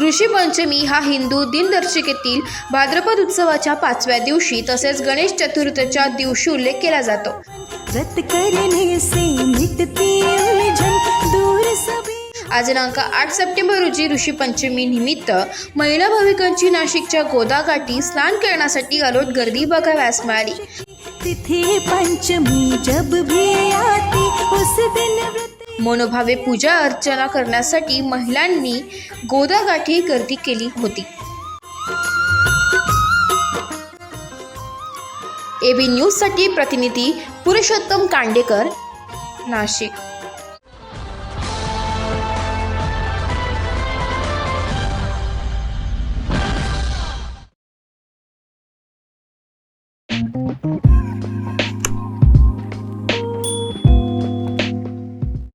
ऋषीपंचमी हा हिंदू दिनदर्शिकेतील भाद्रपद उत्सवाच्या पाचव्या दिवशी तसेच गणेश चतुर्थीच्या दिवशी उल्लेख केला जातो. आज दिनांक आठ सप्टेंबर रोजी ऋषीपंचमी निमित्त महिला भाविकांची नाशिकच्या गोदाघाटी स्नान करण्यासाठी अलोट गर्दी बघाव्यास मिळाली. तिथि पंचमी जब भी आती उस दिन मनोभावे पूजा अर्चना करण्यासाठी महिलांनी गोदागाठी गर्दी केली होती. एबी न्यूजसाठी प्रतिनिधी पुरुषोत्तम कांडेकर नाशिक.